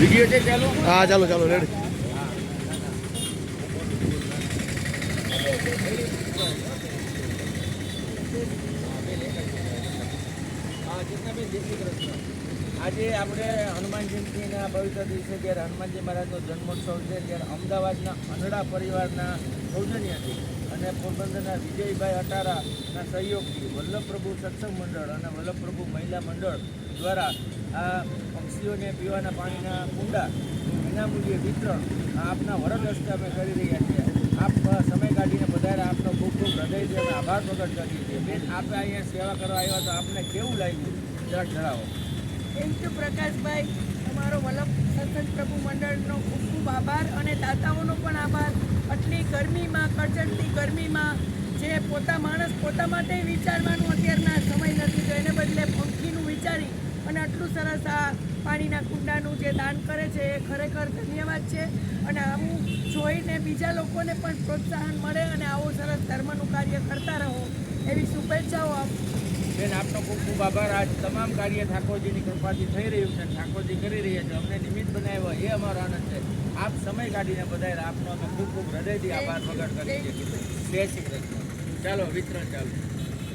Video છે ચાલુ? હા ચાલો ચાલો રેડી હા. કૃષ્ણભાઈ જય શ્રી કૃષ્ણ આજે આપણે હનુમાન જયંતિના પવિત્ર દિવસે જ્યારે હનુમાનજી મહારાજનો જન્મોત્સવ છે, ત્યારે અમદાવાદના અનડા પરિવારના સૌજન્યથી અને પોરબંદરના વિજયભાઈ અટારાના સહયોગથી વલ્લભપ્રભુ સત્સંગ મંડળ અને વલ્લભપ્રભુ મહિલા મંડળ દ્વારા આ પક્ષીઓને પીવાના પાણીના કુંડા વિનામૂલ્યે વિતરણ આપના વરદ હસ્તે અમે કરી રહ્યા છીએ. આપ સમય કાઢીને બધાએ આપનો ખૂબ ખૂબ હૃદયથી અમે આભાર પ્રગટ કરીએ છીએ. બેન આપણે અહીંયા સેવા કરવા આવ્યા તો આપને કેવું લાગ્યું? જરાક જણાવો. થેન્ક યુ પ્રકાશભાઈ, તમારો વલ્લભ સત્સંગ પ્રભુ મંડળનો ખૂબ ખૂબ આભાર અને દાતાઓનો પણ આભાર. આટલી ગરમીમાં, કડચડતી ગરમીમાં જે પોતા માણસ પોતા માટે વિચારવાનું અત્યારના સમય નથી, તો એને બદલે પંખીનું વિચારી અને આટલું સરસ આ પાણીના કુંડાનું જે દાન કરે છે એ ખરેખર ધન્યવાદ છે. અને આવું જોઈને બીજા લોકોને પણ પ્રોત્સાહન મળે અને આવું સરસ ધર્મનું કાર્ય કરતા રહો. એવી શુભેચ્છાઓ આપ બેન, આપનો ખૂબ ખૂબ આભાર. આજ તમામ કાર્ય ઠાકોરજીની કૃપાથી થઈ રહ્યું છે ઠાકોરજી કરી રહ્યા છે. અમને નિમિત્ત બનાવ્યો, એ અમારો આનંદ છે. આપ સમય કાઢીને બધાય આપનો અમે ખૂબ ખૂબ હૃદયથી આભાર પ્રગટ કરીએ છીએ. જય શ્રી કૃષ્ણ. ચાલો, વિતરણ ચાલુ.